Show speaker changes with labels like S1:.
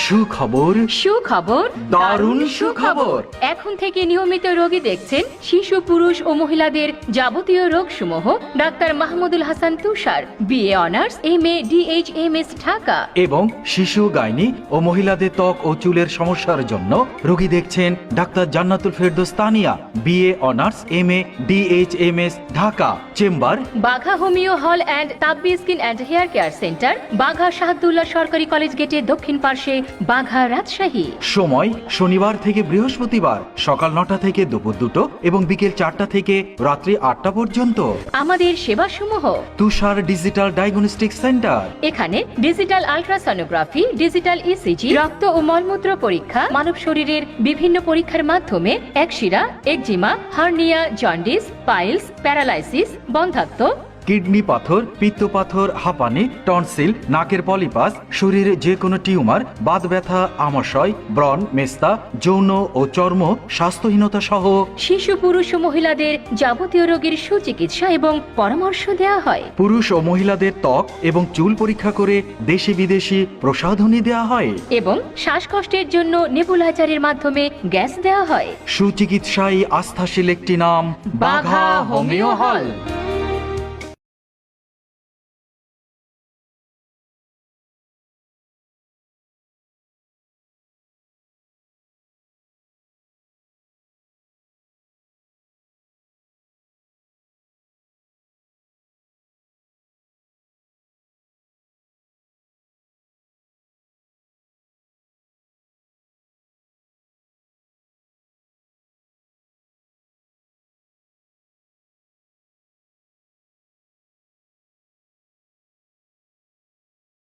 S1: সুখবর।
S2: সুখবর?
S1: দারুণ সুখবর।
S2: এখন থেকে নিয়মিত রোগী দেখছেন শিশু পুরুষ ও মহিলাদের যাবতীয় রোগ সমূহ doctor Mahmudul Hasan Tushar BA honours M A DH M S Dhaka.
S1: এবং শিশু গাইনি ও মহিলাদের ত্বক ও চুলের সমস্যার জন্য রোগী দেখছেন doctor Jannatul Ferdous Tania BA honours M A DHMS Dhaka chamber.
S2: Bagha homeo hall and তাব্বি skin and hair care centre Bagha Shahadullah সরকারি কলেজ গেটের দক্ষিণ পার্শ্বে বাঘা রাজশাহী।
S1: সময় শনিবার থেকে বৃহস্পতিবার সকাল নটা থেকে দুপুর দুটো এবং বিকেল চারটা থেকে রাত্রি আটটা পর্যন্ত।
S2: আমাদের সেবাসমূহ।
S1: Tushar digital diagnostic centre.
S2: এখানে ডিজিটাল আলট্রাসনোগ্রাফি ডিজিটাল ইসিজি রক্ত ও মলমূত্র পরীক্ষা মানব শরীরের বিভিন্ন পরীক্ষার মাধ্যমে একশিরা eczema hernia jaundice piles paralysis বন্ধাত্ম
S1: kidney পাথর পিত্ত পাথর হাঁপানি টনসিল নাকের পলিপাস শরীরে যে কোনো টিউমার বাত ব্যথা আমাশয় ব্রণ মেস্তা যৌন ও চর্ম স্বাস্থ্যহীনতা সহ
S2: শিশু পুরুষ ও মহিলাদের যাবতীয় রোগের সুচিকিৎসা এবং পরামর্শ দেওয়া হয়।
S1: পুরুষ ও মহিলাদের ত্বক এবং চুল পরীক্ষা করে দেশি বিদেশি প্রসাধনী দেওয়া হয়।
S2: এবং শ্বাসকষ্টের জন্য নেবুলাইজারের মাধ্যমে গ্যাস দেওয়া হয়।
S1: সুচিকিৎসায় আস্থাশীল একটি নাম বাঘা হোমিও হল